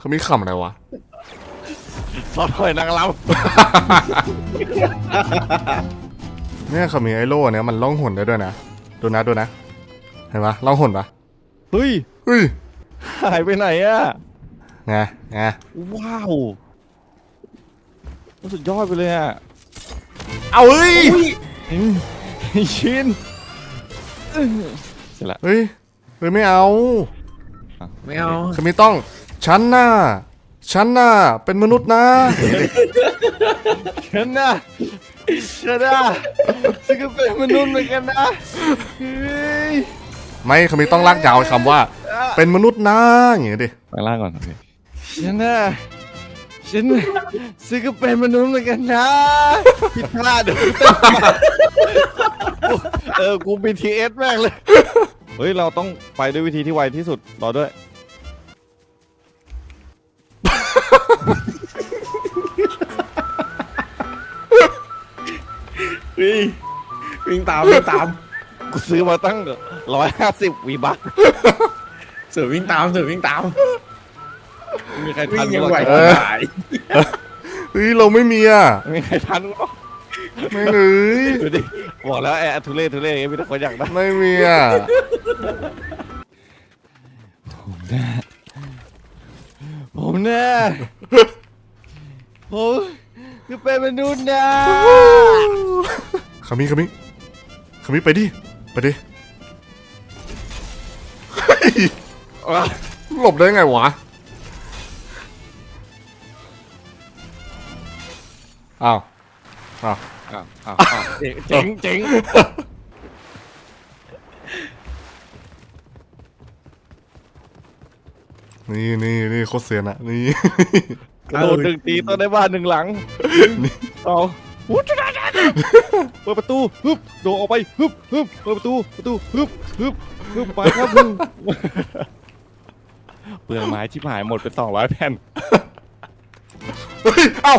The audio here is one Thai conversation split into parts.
เขามีขำอะไรวะซอสหอยนางรเนี่ยเขามีไอ้โล่เนี่ยมันล่องหนได้ด้วยนะ ดูนะดูนะ เห็นปะล่องหนปะำเฮ้ยเฮ้ยหายไปไหนอะไงไงว้าวสุดยอดไปเลยอะเอาเฮ้ยอืมชินเสร็จละเฮ้ยเฮ้ยไม่เอา ไม่เอาเขามีต้อง ฉันน่ะฉันน่ะเป็นมนุษย์นะฉันนะฉันนะฉันก็เป็นมนุษย์เหมือนกันนะเฮ้ยไม่เขามีต้องลากยาวคำว่า เป็นมนุษย์นะอย่างงี้ดิไปล่างก่อนโอเคฉันนะฉันฉันก็เป็นมนุษย์เหมือนกันนะผิดพลาดเดี๋ยวกูเต้นมาเออกู BTS แม่งเลย เฮ้ย เราต้องไปด้วยวิธีที่ไวที่สุดรอด้วย เฮ้ยวิ่งตามวิ่งตามกูซื้อมาตั้งร้อยห้าสิบวีบัคเสือวิ่งตามเสือวิ่งตามไม่มีใครวิ่ทันงกูยังหรอกไหวเออตายเฮ้ยเราไม่มีอะไม่มีใครทันกูหรอกไม่เอ้ยดูดิบอกแล้วไอ้ทุเรศทุเรศอย่างเงี้ยมีแต่คนอยากได้ไม่มีอะผมเนี่ยผม คือเป็นมนุษย์นะขามิขามิขามิไปดิ ไปดิเฮ้ยหลบได้ไงวะ อ้าว อ้าว อ้าวอ้าวอ้าวเจ๋งเจ๋งนี่นี่นี่โคตรเสียนอะนี่ กระโดดหนึ่งตีต้นได้บ้านหนึ่งหลังสองวู้จุดาจ้าเปิดประตูฮึบโดดออกไปฮึบฮึบเปิดประตูประตูฮึบฮึบฮึบไปครับฮึบเปลืองไม้ชิบหายหมดไปสองร้อยแผ่นเฮ้ยเอ้า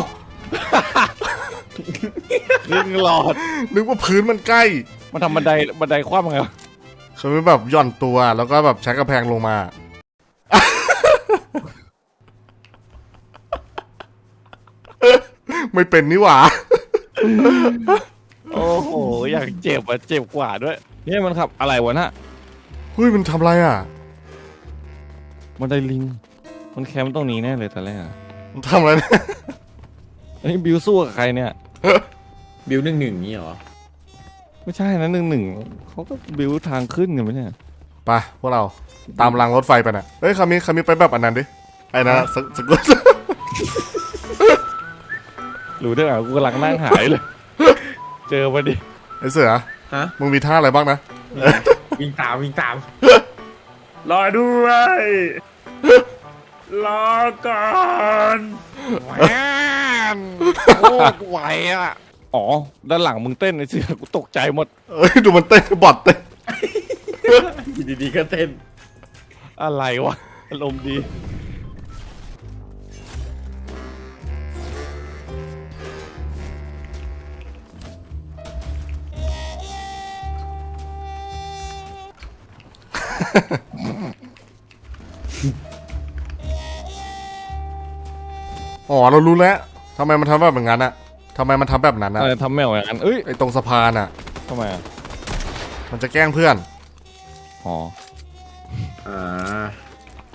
ครึ่งหลอดนึกว่าพื้นมันใกล้มันทำบันไดบันไดคว่ำไงวะเขาไม่แบบหย่อนตัวแล้วก็แบบใช้กระแพงลงมา ไม่เป็นนี่หว่า โอ้โห อยากเจ็บอะ เจ็บกว่าด้วย เนี่ยมันขับอะไรวะน่ะ เฮ้ยมันทำอะไรอะบันไดลิง มันแคมป์ตรงนี้แน่เลยตอนแรกอะมันทำอะไรเนี่ยอันนี้บิวสู้กับใครเนี่ย บิวหนึ่งหนึ่งนี่เหรอ ไม่ใช่นะหนึ่งหนึ่งเขาก็บิวทางขึ้นกันไหมเนี่ย ไปพวกเราตามรางรถไฟไปน่ะเฮ้ยคามิคามิไปแบบอันนั้นดิไอ้นะสสกุล รู้ได้ไงกูกำลังนั่งหายเลย เจอพอดีไอ้เสือฮะ มึงมีท่าอะไรบ้างนะ วิ่งตามวิ่งตามรอด้วยรอก่อนแหวนโคตรไหวอะ อ๋อ ด้านหลังมึงเต้นไอ้เสือกูตกใจหมด เอ้ยดูมันเต้นบอดเต้นอยู่ดีๆก็เต้นอะไรวะอารมณ์ดี อ๋อเรารู้แล้วทำไมมันทำแบบอย่างนั้นอะทำไมมันทำแบบนั้นอะอะไรทำแมวอย่างนั้นเอ้ยไอ้ตรงสะพานอะทำไมอะมันจะแกล้งเพื่อน อ๋ออ่า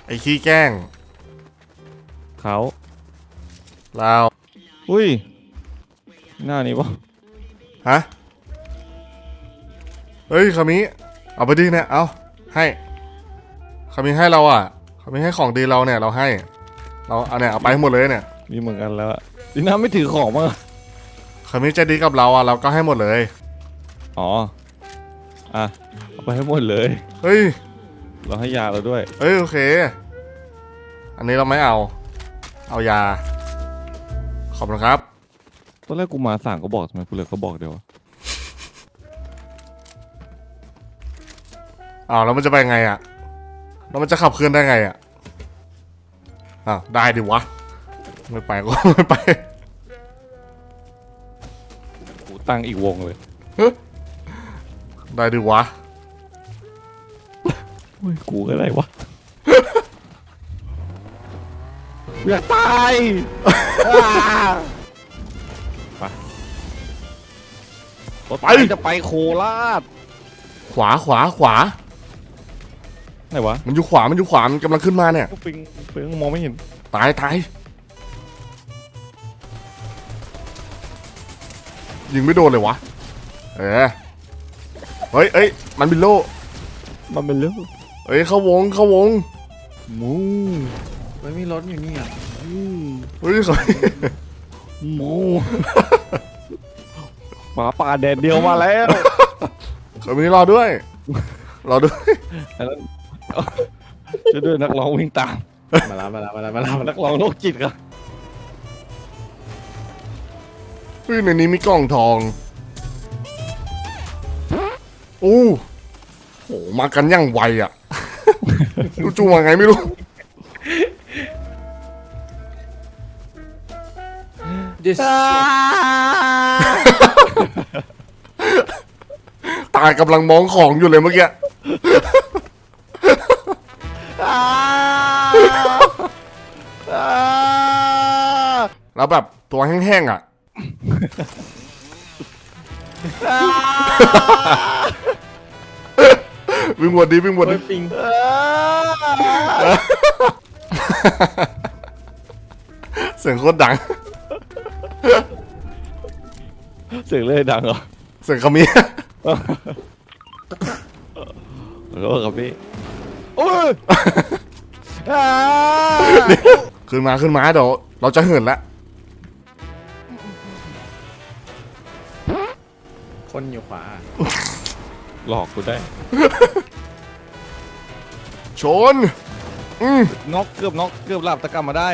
ไอ้ขี้แกล้ง เขาเราอุ้ย หน้านี้ปะฮะเฮ้ยคามิเอาไปดิเนี่ยเอาให้ คามิให้เราอะคามิให้ของดีเราเนี่ยเราให้ เราเอาเนี่ยเอาไปให้หมดเลยเนี่ยมีเหมือนกันแล้วอะดีน้าไม่ถือของมาคามิใจดีกับเราอะเราก็ให้หมดเลย อ๋อ อะเอาไปให้หมดเลย เฮ้ยเราให้ยาเราด้วย เฮ้ยโอเค อันนี้เราไม่เอา เอายา ขอบคุณครับ ตอนแรกกูมาสั่งก็บอกทำไมกูเหลือก็บอกเดี๋ยววะอ้าวแล้วมันจะไปไงอะ แล้วมันจะขับเคลื่อนได้ไงอะอ้าวได้ดิวะ ไม่ไปก็ไม่ไปกูตั้งอีกวงเลยได้ดิวะเฮ้ยกูก็ได้วะ อยากตายอ่าไปรถไฟจะไปโคราชขวาขวาขวา ไหนวะมันอยู่ขวา มันอยู่ขวา มันกำลังขึ้นมาเนี่ย ปิงปิงมองไม่เห็นตายตายยิงไม่โดนเลยวะ เออเฮ้ยเอ้ยมันบินโลมันเป็นเรื่องเอ้ยเข้าวงเข้าวงหมูมันมีรถอยู่นี่อะอืมเฮ้ยเขาหมูหมาป่าแดดเดียวมาแล้วเขามีรอด้วยรอด้วยอันนั้น ช่วยด้วยนักร้องวิ่งตาม มาแล้วมาแล้วมาแล้วมาแล้วมาแล้วนักร้องโรคจิตครับเฮ้ยในนี้มีกล่องทองอู้โหมากันอย่างไวอะรู้จูมาไงไม่รู้ดิสตายกำลังมองของอยู่เลยเมื่อกี้ แล้วแบบตัวแห้งๆอะ วิ่งวนดีวิ่งวนโอ้ดียปิงเสียงโคตรดัง เสียงเลยดังเหรอเสียงขมิ้นขอโทษครับพี่โอ้ยอ่าขึ้นมาขึ้นมาเดี๋ยวเราจะเหินละคนอยู่ขวา หลอกกูได้ ชน อืมน็อกเกือบน็อกเกือบหลับตะกรรมมาได้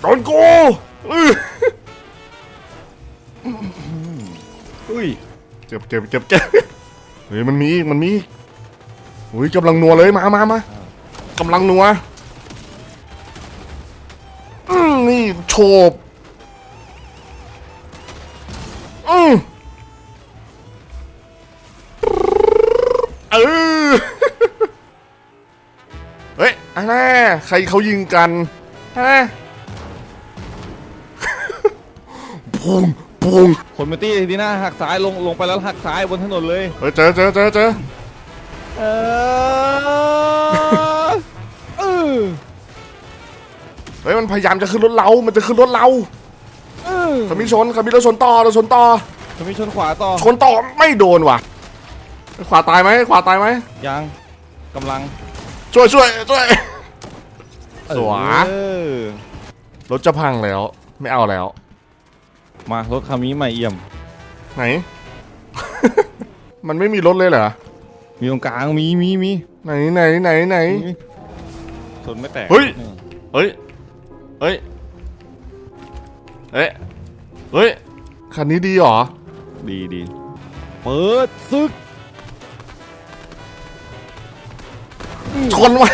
โดนกูอื้ออุ้ย เจ็บเจ็บเจ็บเจ็บเฮ้ยมันมีอีกมันมีอีก อุ้ยกำลังนัวเลยมามามากำลังนัวอืมนี่โฉบอืมเออเฮ้ยอันน่าใครเขายิงกันฮะพุงพุงคนมาตี้ทีหน้าหักซ้ายลงลงไปแล้วหักซ้ายบนถนนเลย เฮ้ยเจอเจอเจอเจอ เออเออเฮ้ยมันพยายามจะขึ้นรถเรา มันจะขึ้นรถเราเออเขามีชนเขามีรถชนต่อรถชนต่อจะมีชนขวาต่อ ชนต่อไม่โดนว่ะ ขวาตายไหมขวาตายไหมยังกำลัง ช่วยช่วยช่วยสวยเออรถจะพังแล้ว ไม่เอาแล้ว มารถคามิใหม่เอี่ยม ไหน มันไม่มีรถเลยเหรอ มีตรงกลางมีมีมีไหนไหนไหนไหน มีชนไม่แตกเฮ้ย เฮ้ย เฮ้ย เฮ้ย เฮ้ย คันนี้ดีเหรอ ดีดีเปิดซึกชนวะ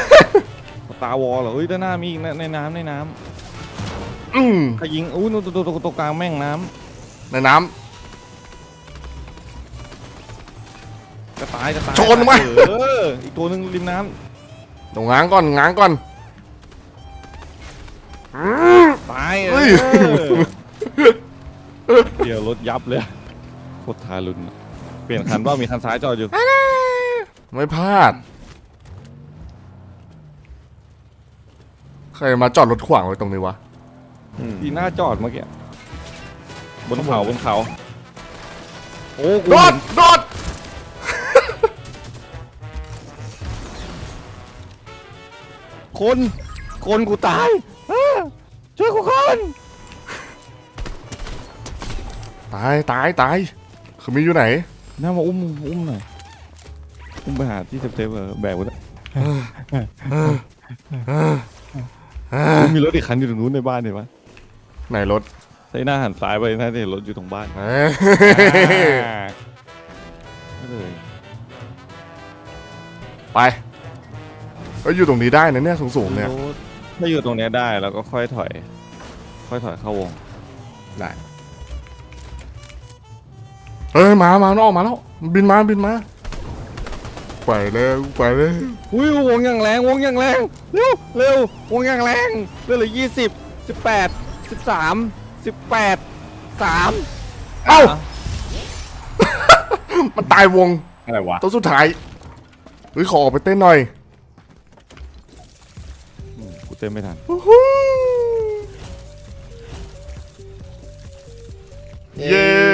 ตาวอลเหรอเฮ้ยด้านหน้ามีอีกนะในน้ำในน้อืมำใครยิงอู้นู่นตัวตัวตัวตัวกลางแม่งน้ในน้ำายจะตายชนวะเอออีกตัวหนึ่งริมน้ำตรงง้างก่อนง้างก่อนอืมำตายเฮ้ยเออเดี๋ยวรถยับเลยโคตรทารุณอะเปลี่ยนคันว่ามีคันซ้ายจอดอยู่ไม่พลาด ใครมาจอดรถขวางไว้ตรงนี้วะ ดีหน้าจอดเมื่อกี้บนเขาบนเขา โอ้กูโดเห็ดนโดด คน คนกูตายอ้าช่วยกูก่อนตายตายตายคือมีอยู่ไหน น่ามาอุ้มอุ้มหน่อยอุ้มไปหาที่เซฟเซฟเออแบกไว้ด้วยมีรถอีกคันอยู่ตรงนู้นในบ้านเห็นปะไหนรถใช้หน้าหันซ้ายไปน่าจะเห็นรถอยู่ตรงบ้านเอ้ยไม่เลยไป ก็อยู่ตรงนี้ได้นะเนี่ยสูงๆเนี่ยรถถ้าอยู่ตรงเนี้ยได้แล้วก็ค่อยถอย ค่อยถอยเข้าวง ได้เอ้ยมามามันออกมาแล้วมันบินมาบินมาไปไปแล้วกูไปแล้วอุ้ยวงอย่างแรงวงอย่างแรงเร็วเร็ววงอย่างแรงเร็วเหลือยี่สิบสิบแปดสิบสามสิบแปดสามเอ้ามันตายวงอะไรวะตัวสุดท้ายเฮ้ยขอออกไปเต้นหน่อยกู เต้นไม่ทันเย้